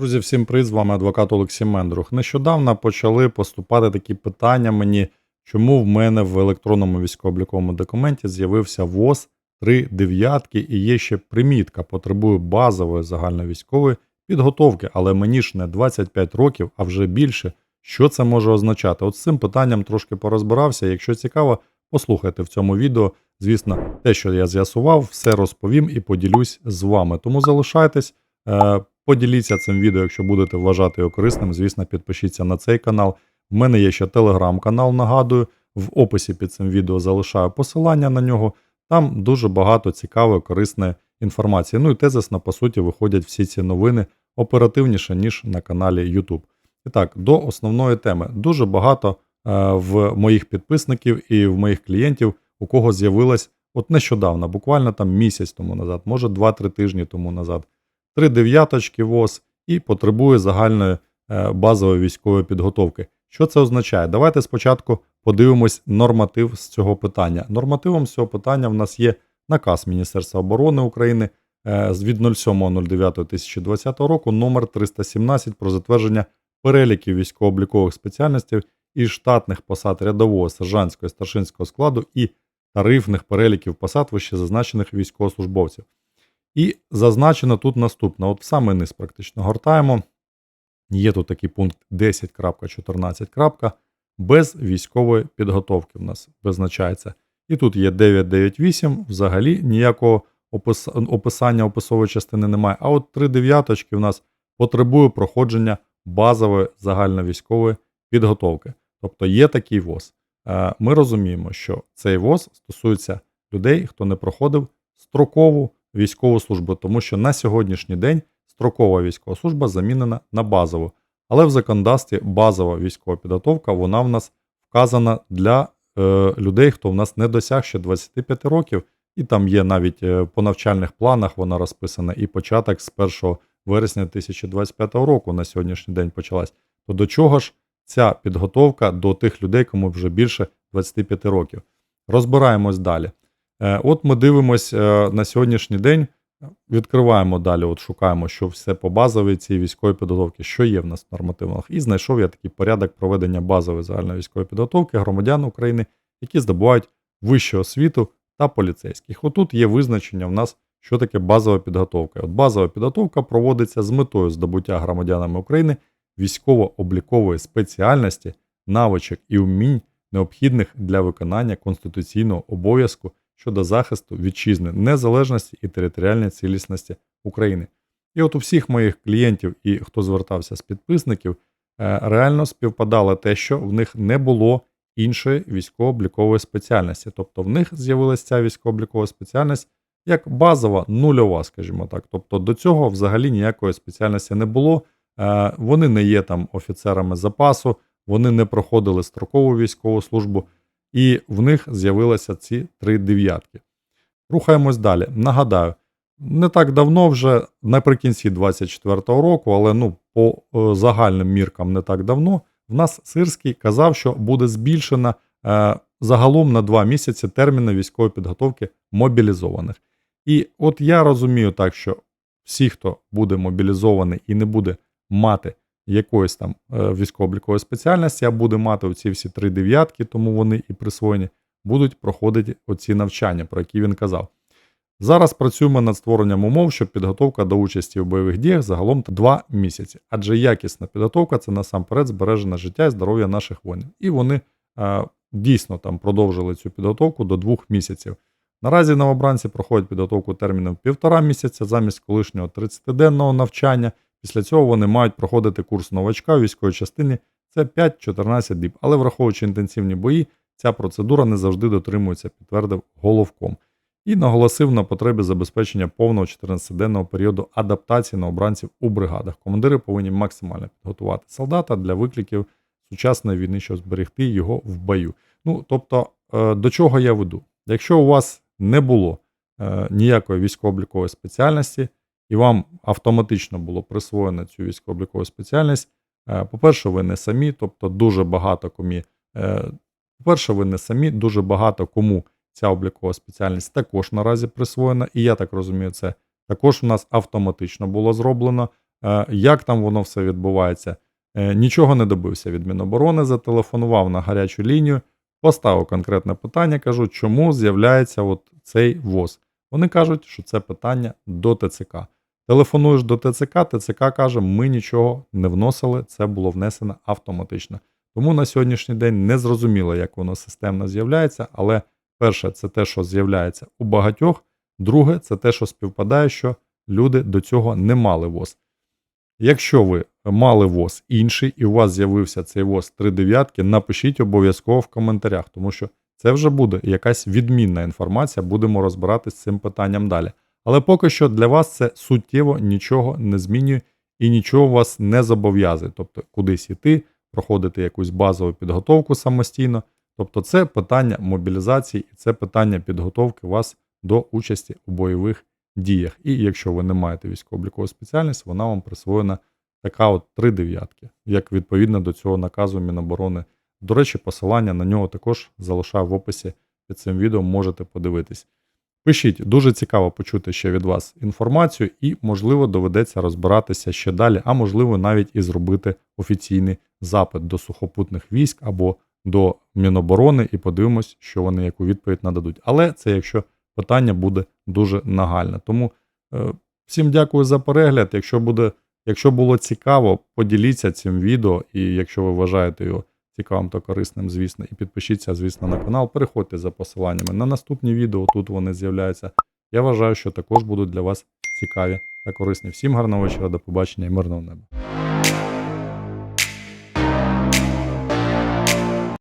Друзі, всім привіт, з вами адвокат Олексій Мендрух. Нещодавно почали поступати такі питання мені, чому в мене в електронному військово-обліковому документі з'явився ВОЗ 3 дев'ятки і є ще примітка, потребує базової загальновійськової підготовки, але мені ж не 25 років, а вже більше. Що це може означати? От з цим питанням трошки порозбирався. Якщо цікаво, послухайте в цьому відео. Звісно, те, що я з'ясував, все розповім і поділюсь з вами. Тому залишайтесь. Поділіться цим відео, якщо будете вважати його корисним. Звісно, підпишіться на цей канал. В мене є ще телеграм-канал, нагадую. В описі під цим відео залишаю посилання на нього. Там дуже багато цікавої, корисної інформації. Ну і тезисно, по суті, виходять всі ці новини оперативніше, ніж на каналі YouTube. І так, до основної теми. Дуже багато е, в моїх підписників і в моїх клієнтів, у кого з'явилось от нещодавно, буквально там місяць тому назад, може 2-3 тижні тому назад три дев'яточки ВОЗ і потребує загальної е, базової військової підготовки. Що це означає? Давайте спочатку подивимось норматив з цього питання. Нормативом цього питання в нас є наказ Міністерства оборони України е, від 07.09.2020 року номер 317 про затвердження переліків військово-облікових спеціальностей і штатних посад рядового, сержантського і старшинського складу і тарифних переліків посад вищезазначених військовослужбовців. І зазначено тут наступне: от саме низ практично гортаємо. Є тут такий пункт 10.14. Без військової підготовки в нас визначається. І тут є 998, взагалі ніякого опис... описання описової частини немає. А от три дев'яточки в нас потребує проходження базової загальновійськової підготовки. Тобто є такий ВОЗ. Е, ми розуміємо, що цей ВОЗ стосується людей, хто не проходив строкову військову службу, тому що на сьогоднішній день строкова військова служба замінена на базову. Але в законодавстві базова військова підготовка вона в нас вказана для е, людей, хто в нас не досяг ще 25 років, і там є навіть е, по навчальних планах вона розписана, і початок з 1 вересня 2025 року на сьогоднішній день почалась. То до чого ж ця підготовка до тих людей, кому вже більше 25 років? Розбираємось далі. Е, от ми дивимось е, на сьогоднішній день, відкриваємо далі, от шукаємо, що все по базовій цій військовій підготовці, що є в нас в нормативах. І знайшов я такий порядок проведення базової загальної військової підготовки громадян України, які здобувають вищу освіту та поліцейських. Отут є визначення в нас, що таке базова підготовка. От Базова підготовка проводиться з метою здобуття громадянами України військово-облікової спеціальності, навичок і вмінь, необхідних для виконання конституційного обов'язку щодо захисту вітчизни, незалежності і територіальної цілісності України. І от у всіх моїх клієнтів і хто звертався з підписників, е, реально співпадало те, що в них не було іншої військово-облікової спеціальності. Тобто в них з'явилася ця військово-облікова спеціальність як базова, нульова, скажімо так. Тобто до цього взагалі ніякої спеціальності не було. Е, вони не є там офіцерами запасу, вони не проходили строкову військову службу і в них з'явилися ці три дев'ятки. Рухаємось далі. Нагадаю, не так давно, вже наприкінці 24-го року, але ну, по е, загальним міркам не так давно, в нас Сирський казав, що буде збільшена е, загалом на два місяці терміни військової підготовки мобілізованих. І от я розумію так, що всі, хто буде мобілізований і не буде мати якоїсь там е, військово-облікової спеціальності, а буде мати оці всі три дев'ятки, тому вони і присвоєні, будуть проходити оці навчання, про які він казав. Зараз працюємо над створенням умов, щоб підготовка до участі в бойових діях загалом 2 місяці. Адже якісна підготовка це насамперед збережене життя і здоров'я наших воїнів. І вони е, дійсно там продовжили цю підготовку до двох місяців. Наразі новобранці проходять підготовку терміном півтора місяця замість колишнього 30-денного навчання Після цього вони мають проходити курс новачка у військовій частині це 5-14 діб. Але враховуючи інтенсивні бої, ця процедура не завжди дотримується, підтвердив головком. І наголосив на потребі забезпечення повного 14-денного періоду адаптації новобранців у бригадах. Командири повинні максимально підготувати солдата для викликів сучасної війни, щоб зберегти його в бою. Ну, тобто, е, до чого я веду? Якщо у вас не було е, ніякої військово-облікової спеціальності, і вам автоматично було присвоєно цю військово-облікову спеціальність. Е, по-перше, ви не самі, тобто дуже багато комі. Е, по-перше, ви не самі, дуже багато кому ця облікова спеціальність також наразі присвоєна. І я так розумію, це також у нас автоматично було зроблено. е, як там воно все відбувається. Нічого не добився від Міноборони, зателефонував на гарячу лінію, поставив конкретне питання, кажу, чому з'являється от цей ВОЗ. Вони кажуть, що це питання до ТЦК. Телефонуєш до ТЦК, ТЦК каже, ми нічого не вносили, це було внесено автоматично. Тому на сьогоднішній день не зрозуміло, як воно системно з'являється, але перше, це те, що з'являється у багатьох. Друге, це те, що співпадає, що люди до цього не мали ВОЗ. Якщо ви мали ВОЗ інший і у вас з'явився цей ВОЗ 3 дев'ятки, напишіть обов'язково в коментарях, тому що це вже буде якась відмінна інформація, будемо розбиратись з цим питанням далі. Але поки що для вас це суттєво нічого не змінює і нічого вас не зобов'язує. Тобто кудись іти, проходити якусь базову підготовку самостійно. Тобто це питання мобілізації і це питання підготовки вас до участі у бойових діях. І якщо ви не маєте військово-облікову спеціальність, вона вам присвоєна така от три дев'ятки, як відповідно до цього наказу Міноборони. До речі, посилання на нього також залишаю в описі під цим відео, можете подивитись. Пишіть, дуже цікаво почути ще від вас інформацію, і, можливо, доведеться розбиратися ще далі, а можливо, навіть і зробити офіційний запит до сухопутних військ або до Міноборони, і подивимось, що вони яку відповідь нададуть. Але це якщо питання буде дуже нагальне. Тому е, всім дякую за перегляд. Якщо буде, якщо було цікаво, поділіться цим відео, і якщо ви вважаєте його цікавим та корисним, звісно, і підпишіться, звісно, на канал. Переходьте за посиланнями на наступні відео. Тут вони з'являються. Я вважаю, що також будуть для вас цікаві та корисні. Всім гарного вечора, до побачення і мирного неба.